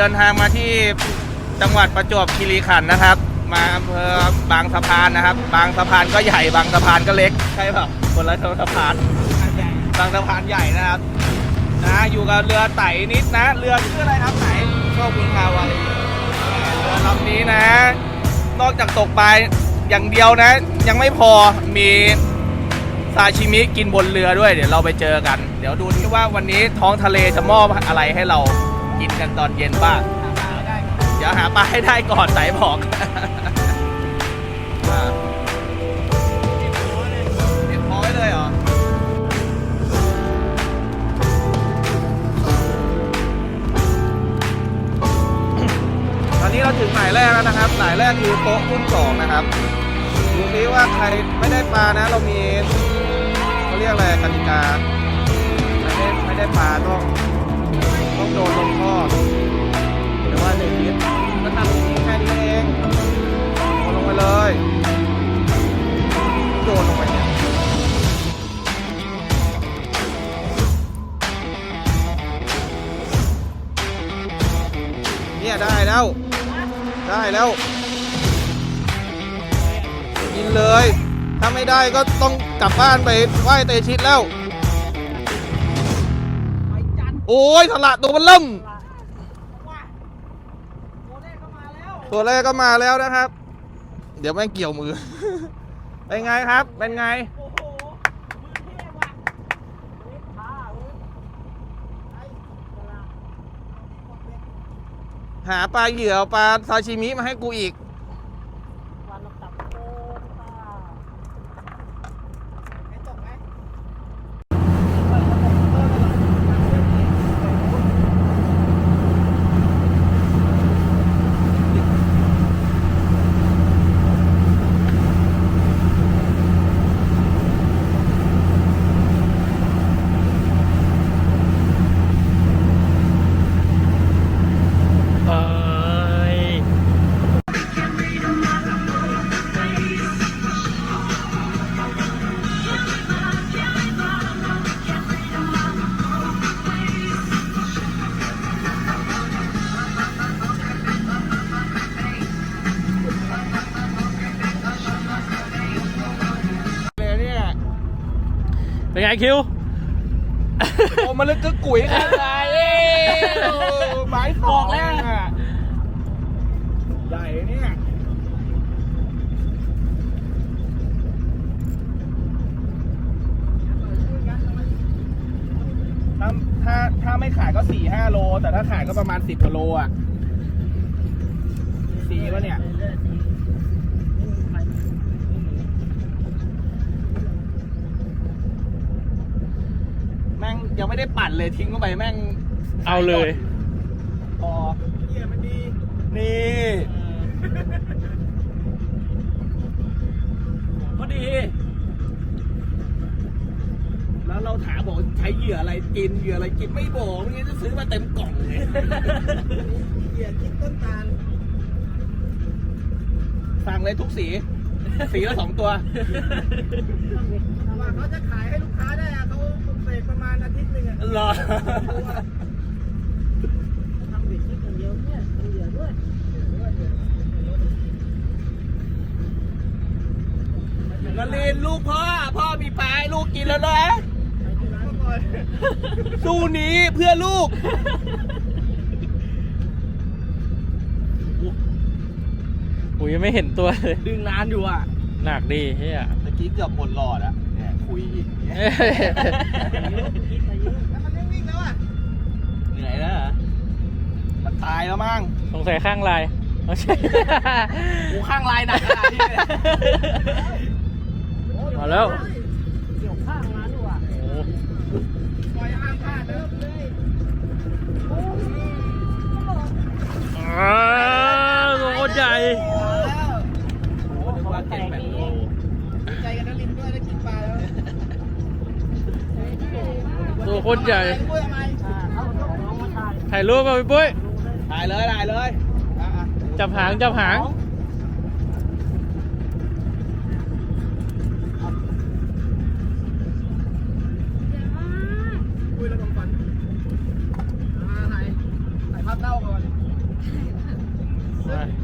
เดินทางมาที่จังหวัดประจวบคีรีขันธ์นะครับ มาอำเภอบางสะพานนะครับ บางสะพานก็ใหญ่บางสะพานก็เล็กใช่แบบคนละสะพานบางสะพานใหญ่นะครับ นะอยู่กับเรือไต่นิดนะเรือชื่ออะไรครับไหนโชคบุญคาวารีเรือลำนี้นะ นอกจากตกปลาอย่างเดียวนะ ยังไม่พอมีซาชิมิกินบนเรือด้วย เดี๋ยวเราไปเจอกัน เดี๋ยวดูที่ว่าวันนี้ท้องทะเลจะมอบอะไรให้เรา กินกันตอนเย็นบ้าง เดี๋ยวหาปลาให้ได้ก่อนสายบอกอ่าเก็บพอไว้เลยเหรอ ตอนนี้เราถึงหมายแรกแล้วนะครับหมายแรกคือโต๊ะรุ่นสองนะครับดูนี้ว่าใครไม่ได้ปลานะ เรามีเขาเรียกอะไรกติกา ได้แล้ว กินเลย ถ้าไม่ได้ก็ต้องกลับบ้านไปไหว้เตชิตแล้วโอ้ยถละตัวมันเริ่มตัวแรกก็มาแล้วนะครับ เดี๋ยวแม่งเกี่ยวมือ เป็นไงครับ เป็นไง หาปลาเหยื่อเอาปลาซาชิมิมาให้กูอีก เป็นไงคิวโอ้มันลึกกึกกุ๋ยขนาดไหนไม้สบอกแล้วอะใหญ่เนี่ยถ้าถ้าถ้าไม่ขายก็สี่ห้าโล แต่ถ้าขายก็ประมาณสิบกว่าโลอะ สี่วะเนี่ย แม่ง ยังไม่ได้ปั่นเลยทิ้งเข้าไปแม่งเอาเลย พอเยี่ยมันดี นี่ พอดี แล้วเราถามบอกใช้เหยื่ออะไรกินเหยื่ออะไรกินไม่บอกไม่งั้นจะซื้อมาเต็มกล่องเลยเหยื่อกินต้นตาลสั่งเลยทุกสี สีละสองตัว ว่าเขาจะขายให้ลูกค้าได้อะเขาเบรกประมาณอาทิตย์หนึ่งอะรอ ทำเบรกที่คนเดียวเนี่ยทำเหลือด้วยนารินลูกพ่อ พ่อมีปลาให้ลูกกินแล้วนะ สู้หนี้เพื่อลูก อุ้ยยังไม่เห็นตัวเลยดึงนานอยู่อะหนักดีเฮียเมื่อกี้เกือบหมดหลอดอะเนี่ยคุยอีกเนี่ยแล้วมันไม่วิ่งแล้วอะเหนื่อยแล้วเหรอมันตายแล้วมั้งสงสัยข้างลายไม่ใช่กูข้างลายหนักขนาดนี้เลยมาแล้ว เกี่ยวข้างมาดูอะโอ้ปล่อยห้ามพลาดเริ่มเลย อ้าวตัวโคตรใหญ่ แล้ว โอ้นึกว่าเจ็ดแปดโล ดีใจกันนะลินด้วยได้กินปลาแล้ว ตัวโคตรใหญ่ปุ้ยทำไมเอาน้องมาถ่ายถ่ายรูปมาพี่ปุ้ย ถ่ายเลยถ่ายเลยอะจับหางจับหางปุ้ยระวังฟันอ่าถ่ายถ่ายภาพเน่าก่อนไป